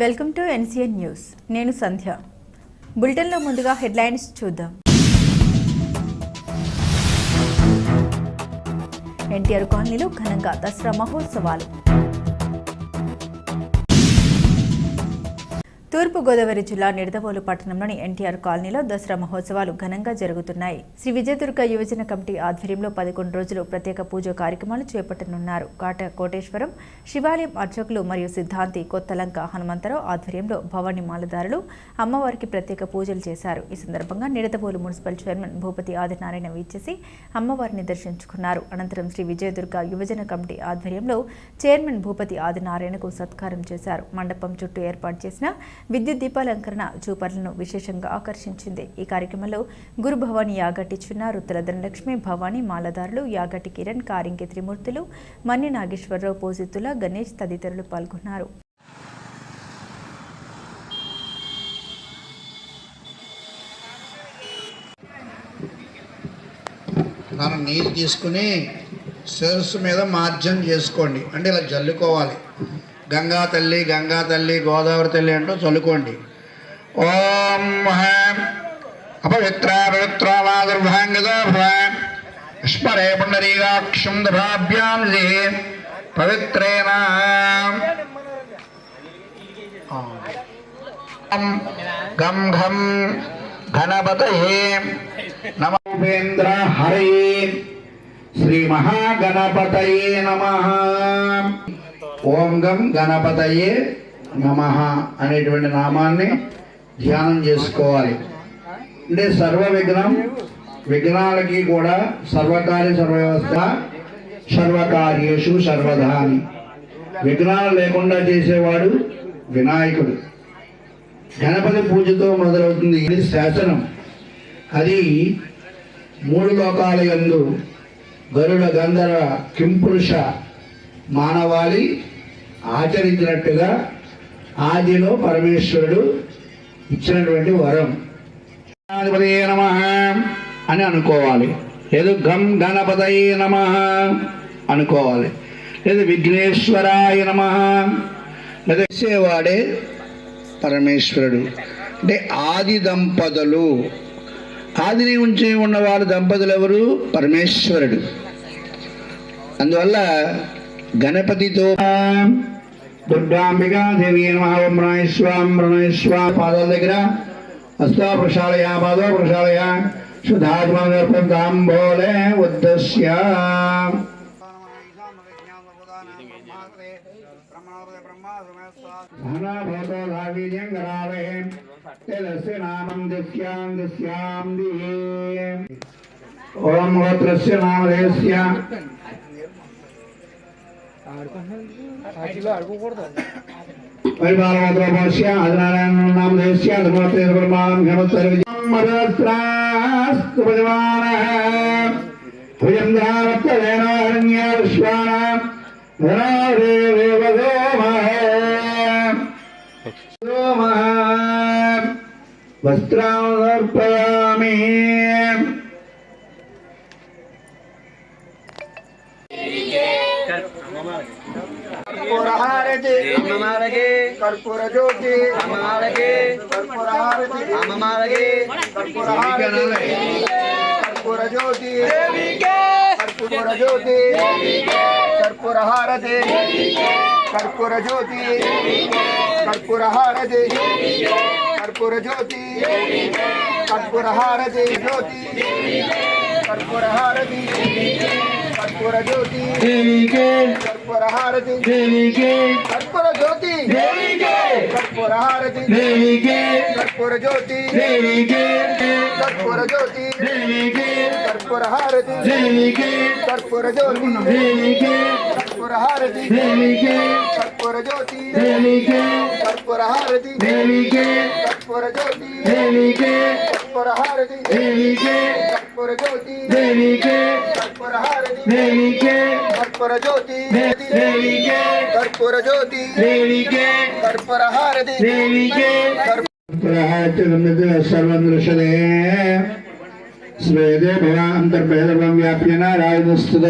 Welcome to NCN news. నేను సంధ్య. బులెటిన్లో ముందుగా హెడ్లైన్స్ చూద్దాం. ఎన్టీఆర్ కాలనీలో ఘనంగా దసరా మహోత్సవాలు. తూర్పుగోదావరి జిల్లా నిడదవోలు పట్టణంలోని ఎన్టీఆర్ కాలనీలో దసరా మహోత్సవాలు ఘనంగా జరుగుతున్నాయి. శ్రీ విజయదుర్గ యువజన కమిటీ ఆధ్వర్యంలో పదకొండు రోజులు ప్రత్యేక పూజ కార్యక్రమాలు చేపట్టనున్నారు. కాట కోటేశ్వరం శివాలయం అర్చకులు మరియు సిద్ధాంతి కొత్తలంక హనుమంతరావు ఆధ్వర్యంలో భవాని మాలదారులు అమ్మవారికి ప్రత్యేక పూజలు చేశారు. ఈ సందర్భంగా నిడదవోలు మున్సిపల్ చైర్మన్ భూపతి ఆదినారాయణ వీచేసి అమ్మవారిని దర్శించుకున్నారు. అనంతరం శ్రీ విజయదుర్గ యువజన కమిటీ ఆధ్వర్యంలో చైర్మన్ భూపతి ఆదినారాయణకు సత్కారం చేశారు. మండపం చుట్టూ ఏర్పాటు చేసిన విద్యుత్ దీపాలంకరణ చూపర్లను విశేషంగా ఆకర్షించింది. ఈ కార్యక్రమంలో గురు భవాని యాగట్టి చిన్న ధనలక్ష్మి భవాని మాలదారులు యాగట్టి కిరణ్ కారింకి త్రిమూర్తులు మన్ని నాగేశ్వరరావు పోజిత్తుల గణేష్ తదితరులు పాల్గొన్నారు. మనం నీరు తీసుకుని శిరస్సు మీద మార్జం చేసుకోండి. అంటే ఇలా జల్లుకోవాలి. గంగా తల్లి గంగా తల్లి గోదావరి తల్లి అంటూ చల్లుకోండి. ఓం హ్యాం అపవిత్ర పవిత్ర వాదుర్భాంగదో భవ స్మరే పుండరీకాక్షం దభాభ్యాం దే పవిత్రేణ. గం ఘం గణపతయే నమేంద్ర హరే. శ్రీ మహాగణపతయే నమ. ఓం గం గణపతయే నమ అనేటువంటి నామాన్ని ధ్యానం చేసుకోవాలి. అంటే సర్వ విఘ్నం విఘ్నాలకి కూడా సర్వకార్య సర్వవ్యవస్థ సర్వకార్యేషు సర్వధాని. విఘ్నాలు లేకుండా చేసేవాడు వినాయకుడు. గణపతి పూజతో మొదలవుతుంది ఇది శాసనం. అది మూడు లోకాల యందు గరుడ గంధర్వ కింపురుష మానవాళి ఆచరించినట్టుగా ఆదిలో పరమేశ్వరుడు ఇచ్చినటువంటి వరం. నమ అని అనుకోవాలి. లేదు గం గణపతయే నమ అనుకోవాలి. లేదు విఘ్నేశ్వరాయ నమ. లేదా చేసేవాడే పరమేశ్వరుడు. అంటే ఆది దంపతులు. ఆదిని ఉంచి ఉన్నవారు దంపతులు ఎవరు? పరమేశ్వరుడు. అందువల్ల గణపతితో దుర్గాంబికా దేవి మహాబ్రహ్మణేశ్వాం బ్రహ్మేశ్వ పాదాల దగ్గర హస్తా ప్రక్షాళయ పాదో ప్రక్షాళయ శుద్ధాత్మోలే ఉద్దస్య പരിപാലനോദ്രമോശ്യ ആദിനാരായണനാം ദേശീയ ധർമ്മത്തെ നിർമ്മാണം ഘമസ്തരവിജയമാനോരണ്യവിശ്വാനാം വസ്ത്രാമർപ്പയാമേ कर्पूर ज्योति अम्मारगे कर्पूरहारति अम्मारगे कर्पूर ज्योति देवी हार दे ज्योति देवी के कर्पूरहारति देवी कर्पूर ज्योति देवी के कर्पूरहारति देवी कर्पूर ज्योति देवी के कर्पूरहारति ज्योति देवी के कर्पूरहारति హరణ్య విశ్వానాం ధనాదేవేవ గోమః వస్త్రామర్పయామి కర్పూరహారతి అమ్మమాలకి కర్పూర జ్యోతి అమ్మమాలకి కర్పూరహారతి అమ్మమాలకి కర్పూరహారతి కర్పూర జ్యోతి కర్పూర జ్యోతి కర్పూరహారతి కర్పూర జ్యోతి కర్పూరహారతి కర్పూర జ్యోతి కర్పూరహారతి జ్యోతి కర్పూరహారతి కర్పూర జ్యోతి కర్పూరహారతి కర్పూర జ్యోతి కర్పూరహారతి కర్పూర జ్యోతి కర్పూర జ్యోతి కర్పూర హారతి కర్పూర జ్యోతి కర్పూర హారతి కర్పూర జ్యోతి కర్పూర హారతి కర్పూర జ్యోతి కర్పూర హారతి కర్పూర జ్యోతి కర్పూర హారతి కర్పూర జ్యోతి కర్పూర జ్యోతి కర్పూర హారతి సర్వం దృశ్యతే స్వేదే భవ అంతర్భేదం వ్యాప్య నారాయణస్తుత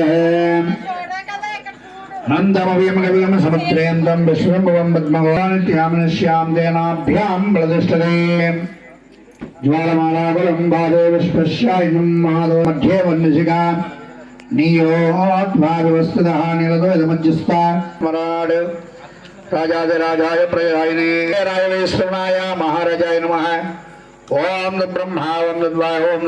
నందమవ్యమగవ్యమ సముద్రేందం విశ్వంభవం పద్మగోనిత్యామనశ్యాం దేనాభ్యాం ప్రతిష్టతే జ్వాలమాలాబలం బాధే విశ్వస్యాయనం మహాదో మధ్యే వన్యసిగా నీయోత్వావివస్తుత నిలదో ఇదమధ్యస్థ మరాడ్ రాజాదిరాజాయ ప్రయాయనే రాయ వైష్ణవాయ మహారాజాయ నమ ఓం బ్రహ్మ ఓం ఓం